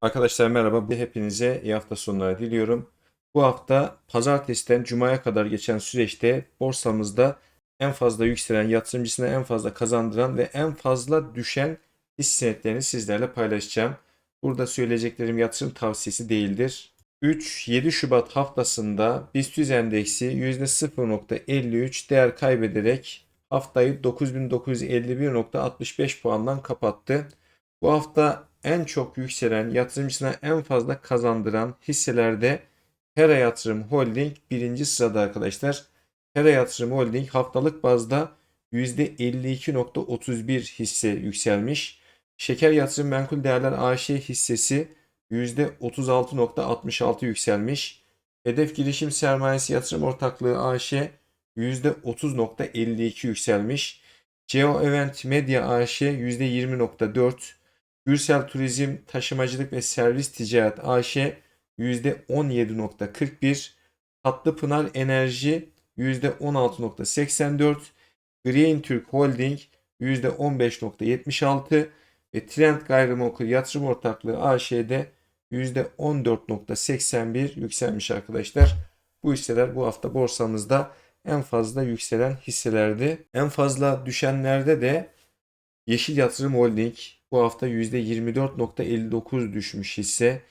Arkadaşlar merhaba. Hepinize iyi hafta sonları diliyorum. Bu hafta pazartesiden cumaya kadar geçen süreçte borsamızda en fazla yükselen, yatırımcısına en fazla kazandıran ve en fazla düşen hisse senetlerini sizlerle paylaşacağım. Burada söyleyeceklerim yatırım tavsiyesi değildir. 3-7 Şubat haftasında BIST endeksi %0.53 değer kaybederek haftayı 9951.65 puandan kapattı. Bu hafta en çok yükselen, yatırımcısına en fazla kazandıran hisselerde Pera Yatırım Holding birinci sırada arkadaşlar. Pera Yatırım Holding haftalık bazda %52.31 hisse yükselmiş. Şeker Yatırım Menkul Değerler AŞ hissesi %36.66 yükselmiş. Hedef Girişim Sermayesi Yatırım Ortaklığı AŞ %30.52 yükselmiş. Geo Event Media AŞ %20.4, Gürsel Turizm Taşımacılık ve Servis Ticaret AŞ %17.41, Tatlıpınar Enerji %16.84, Green Türk Holding %15.76 ve Trend Gayrimenkul Yatırım Ortaklığı AŞ'de %14.81 yükselmiş arkadaşlar. Bu hisseler bu hafta borsamızda en fazla yükselen hisselerdi. En fazla düşenlerde de Yeşil Yatırım Holding bu hafta %24.59 düşmüş hisse.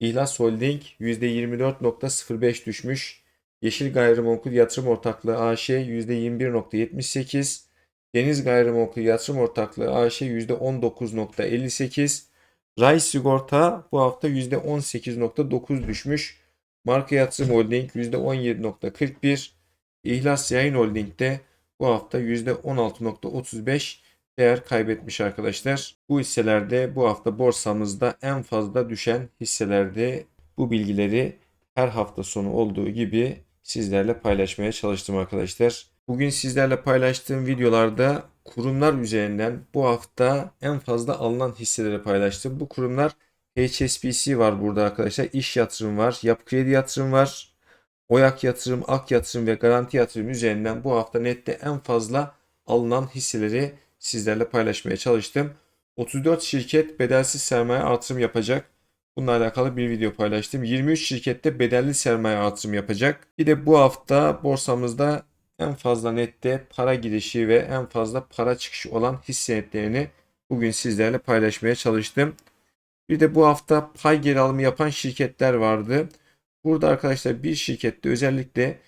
İhlas Holding %24.05 düşmüş. Yeşil Gayrimenkul Yatırım Ortaklığı AŞ %21.78. Deniz Gayrimenkul Yatırım Ortaklığı AŞ %19.58. Ray Sigorta bu hafta %18.9 düşmüş. Marka Yatırım Holding %17.41. İhlas Yayın Holding'de bu hafta %16.35 değer kaybetmiş arkadaşlar. Bu hisselerde bu hafta borsamızda en fazla düşen hisselerdi. Bu bilgileri her hafta sonu olduğu gibi sizlerle paylaşmaya çalıştım arkadaşlar. Bugün sizlerle paylaştığım videolarda kurumlar üzerinden bu hafta en fazla alınan hisseleri paylaştım. Bu kurumlar HSBC var burada arkadaşlar. İş yatırım var. Yapı kredi yatırım var. Oyak yatırım, Ak yatırım ve garanti yatırım üzerinden bu hafta nette en fazla alınan hisseleri sizlerle paylaşmaya çalıştım. 34 şirket bedelsiz sermaye artırım yapacak. Bununla alakalı bir video paylaştım. 23 şirkette bedelli sermaye artırım yapacak. Bir de bu hafta borsamızda en fazla nette para girişi ve en fazla para çıkışı olan hisse senetlerini bugün sizlerle paylaşmaya çalıştım. Bir de bu hafta pay geri alımı yapan şirketler vardı. Burada arkadaşlar bir şirkette özellikle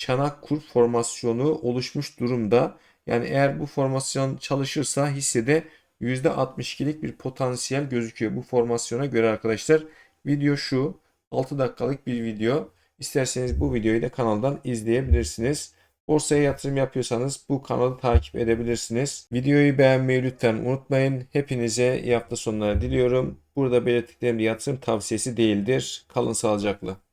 çanak kur formasyonu oluşmuş durumda. Yani eğer bu formasyon çalışırsa hissede %62'lik bir potansiyel gözüküyor bu formasyona göre arkadaşlar. Video şu 6 dakikalık bir video. İsterseniz bu videoyu da kanaldan izleyebilirsiniz. Borsaya yatırım yapıyorsanız bu kanalı takip edebilirsiniz. Videoyu beğenmeyi lütfen unutmayın. Hepinize iyi hafta sonları diliyorum. Burada belirttiklerim yatırım tavsiyesi değildir. Kalın sağlıcakla.